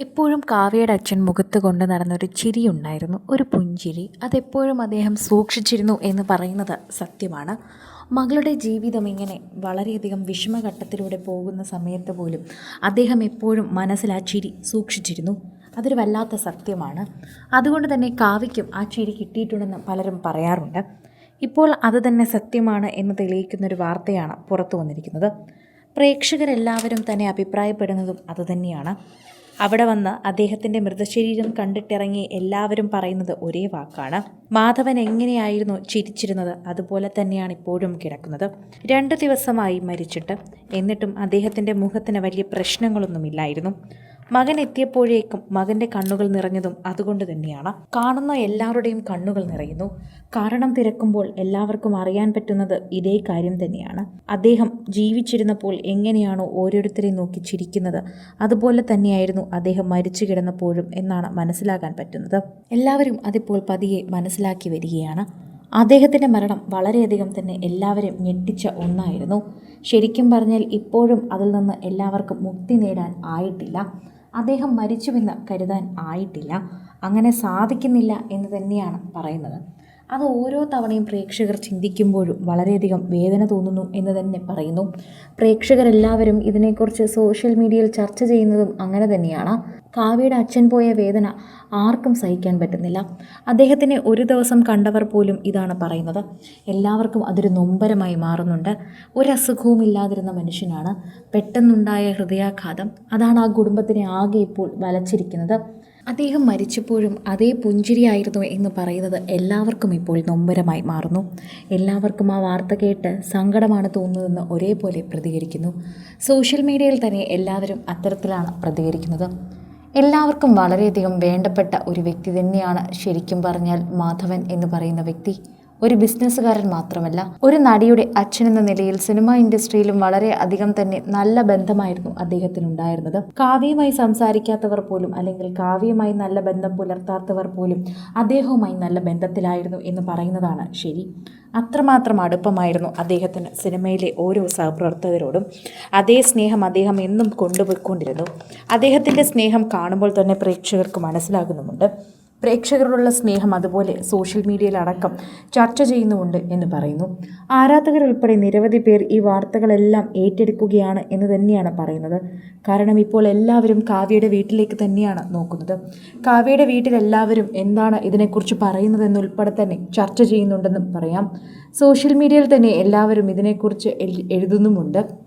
എപ്പോഴും കാവ്യയുടെ അച്ഛൻ മുഖത്ത് കൊണ്ട് നടന്നൊരു ചിരിയുണ്ടായിരുന്നു. ഒരു പുഞ്ചിരി. അതെപ്പോഴും അദ്ദേഹം സൂക്ഷിച്ചിരുന്നു എന്ന് പറയുന്നത് സത്യമാണ്. മകളുടെ ജീവിതം ഇങ്ങനെ വളരെയധികം വിഷമഘട്ടത്തിലൂടെ പോകുന്ന സമയത്ത് പോലും അദ്ദേഹം എപ്പോഴും മനസ്സിൽ ആ ചിരി സൂക്ഷിച്ചിരുന്നു. അതൊരു വല്ലാത്ത സത്യമാണ്. അതുകൊണ്ട് തന്നെ കാവ്യയ്ക്കും ആ ചിരി കിട്ടിയിട്ടുണ്ടെന്ന് പലരും പറയാറുണ്ട്. ഇപ്പോൾ അത് തന്നെ സത്യമാണ് എന്ന് തെളിയിക്കുന്നൊരു വാർത്തയാണ് പുറത്തു വന്നിരിക്കുന്നത്. പ്രേക്ഷകരെല്ലാവരും തന്നെ അഭിപ്രായപ്പെടുന്നതും അതുതന്നെയാണ് അവിടെ വന്ന് അദ്ദേഹത്തിന്റെ മൃതശരീരം കണ്ടിട്ടിറങ്ങി എല്ലാവരും പറയുന്നത് ഒരേ വാക്കാണ്. മാധവൻ എങ്ങനെയായിരുന്നു ചിരിച്ചിരുന്നത്? അതുപോലെ തന്നെയാണ് ഇപ്പോഴും കിടക്കുന്നത്. രണ്ട് ദിവസമായി മരിച്ചിട്ട്. എന്നിട്ടും അദ്ദേഹത്തിന്റെ മുഖത്തിന് വലിയ പ്രശ്നങ്ങളൊന്നുമില്ലായിരുന്നു. മകൻ എത്തിയപ്പോഴേക്കും മകന്റെ കണ്ണുകൾ നിറഞ്ഞതും അതുകൊണ്ട് തന്നെയാണ്. കാണുന്ന എല്ലാവരുടെയും കണ്ണുകൾ നിറയുന്നു. കാരണം തിരക്കുമ്പോൾ എല്ലാവർക്കും അറിയാൻ പറ്റുന്നത് ഇതേ കാര്യം തന്നെയാണ്. അദ്ദേഹം ജീവിച്ചിരുന്നപ്പോൾ എങ്ങനെയാണോ ഓരോരുത്തരെ നോക്കി ചിരിക്കുന്നത്. അതുപോലെ തന്നെയായിരുന്നു അദ്ദേഹം മരിച്ചു കിടന്നപ്പോഴും എന്നാണ് മനസ്സിലാക്കാൻ പറ്റുന്നത്. എല്ലാവരും അതിപ്പോൾ പതിയെ മനസ്സിലാക്കി വരികയാണ്. അദ്ദേഹത്തിന്റെ മരണം വളരെയധികം തന്നെ എല്ലാവരെയും ഞെട്ടിച്ച ഒന്നായിരുന്നു. ശരിക്കും പറഞ്ഞാൽ ഇപ്പോഴും അതിൽ നിന്ന് എല്ലാവർക്കും മുക്തി നേടാൻ ആയിട്ടില്ല. അദ്ദേഹം മരിച്ചുവെന്ന് കരുതാൻ ആയിട്ടില്ല. അങ്ങനെ സാധിക്കുന്നില്ല എന്ന് തന്നെയാണ് പറയുന്നത്. അത് ഓരോ തവണയും പ്രേക്ഷകർ ചിന്തിക്കുമ്പോഴും വളരെയധികം വേദന തോന്നുന്നു എന്ന് തന്നെ പറയുന്നു. പ്രേക്ഷകരെല്ലാവരും ഇതിനെക്കുറിച്ച് സോഷ്യൽ മീഡിയയിൽ ചർച്ച ചെയ്യുന്നതും അങ്ങനെ തന്നെയാണ്. കാവ്യയുടെ അച്ഛൻ പോയ വേദന ആർക്കും സഹിക്കാൻ പറ്റുന്നില്ല. അദ്ദേഹത്തിനെ ഒരു ദിവസം കണ്ടവർ പോലും ഇതാണ് പറയുന്നത്. എല്ലാവർക്കും അതൊരു നൊമ്പരമായി മാറുന്നുണ്ട്. ഒരസുഖവും ഇല്ലാതിരുന്ന മനുഷ്യനാണ്. പെട്ടെന്നുണ്ടായ ഹൃദയാഘാതം. അതാണ് ആ കുടുംബത്തിനെ ആകെ ഇപ്പോൾ വലച്ചിരിക്കുന്നത്. അദ്ദേഹം മരിച്ചപ്പോഴും അതേ പുഞ്ചിരിയായിരുന്നു എന്ന് പറയുന്നത് എല്ലാവർക്കും ഇപ്പോൾ നൊമ്പരമായി മാറുന്നു. എല്ലാവർക്കും ആ വാർത്ത കേട്ട് സങ്കടമാണ് തോന്നുന്നതെന്ന് ഒരേപോലെ പ്രതികരിക്കുന്നു. സോഷ്യൽ മീഡിയയിൽ തന്നെ എല്ലാവരും അത്തരത്തിലാണ് പ്രതികരിക്കുന്നത്. എല്ലാവർക്കും വളരെയധികം വേണ്ടപ്പെട്ട ഒരു വ്യക്തി തന്നെയാണ് ശരിക്കും പറഞ്ഞാൽ മാധവൻ എന്ന് പറയുന്ന വ്യക്തി. ഒരു ബിസിനസ്സുകാരൻ മാത്രമല്ല ഒരു നടിയുടെ അച്ഛൻ എന്ന നിലയിൽ സിനിമ ഇൻഡസ്ട്രിയിലും വളരെ അധികം തന്നെ നല്ല ബന്ധമായിരുന്നു അദ്ദേഹത്തിന് ഉണ്ടായിരുന്നത് കാവ്യമായി സംസാരിക്കാത്തവർ പോലും അല്ലെങ്കിൽ കാവ്യമായി നല്ല ബന്ധം പുലർത്താത്തവർ പോലും അദ്ദേഹവുമായി നല്ല ബന്ധത്തിലായിരുന്നു എന്ന് പറയുന്നതാണ് ശരി. അത്രമാത്രം അടുപ്പമായിരുന്നു അദ്ദേഹത്തിന് സിനിമയിലെ ഓരോ സഹപ്രവർത്തകരോടും. അതേ സ്നേഹം അദ്ദേഹം എന്നും കൊണ്ടുപോയിക്കൊണ്ടിരുന്നു. അദ്ദേഹത്തിന്റെ സ്നേഹം കാണുമ്പോൾ തന്നെ പ്രേക്ഷകർക്ക് മനസ്സിലാകുന്നുമുണ്ട്. പ്രേക്ഷകരോടുള്ള സ്നേഹം അതുപോലെ സോഷ്യൽ മീഡിയയിലടക്കം ചർച്ച ചെയ്യുന്നുമുണ്ട് എന്ന് പറയുന്നു. ആരാധകർ ഉൾപ്പെടെ നിരവധി പേർ ഈ വാർത്തകളെല്ലാം ഏറ്റെടുക്കുകയാണ് എന്ന് തന്നെയാണ് പറയുന്നത്. കാരണം ഇപ്പോൾ എല്ലാവരും കാവ്യയുടെ വീട്ടിലേക്ക് തന്നെയാണ് നോക്കുന്നത്. കാവ്യയുടെ വീട്ടിലെല്ലാവരും എന്താണ് ഇതിനെക്കുറിച്ച് പറയുന്നതെന്നുൾപ്പെടെ തന്നെ ചർച്ച ചെയ്യുന്നുണ്ടെന്നും പറയാം. സോഷ്യൽ മീഡിയയിൽ തന്നെ എല്ലാവരും ഇതിനെക്കുറിച്ച് എഴു- എഴുതുന്നുമുണ്ട്.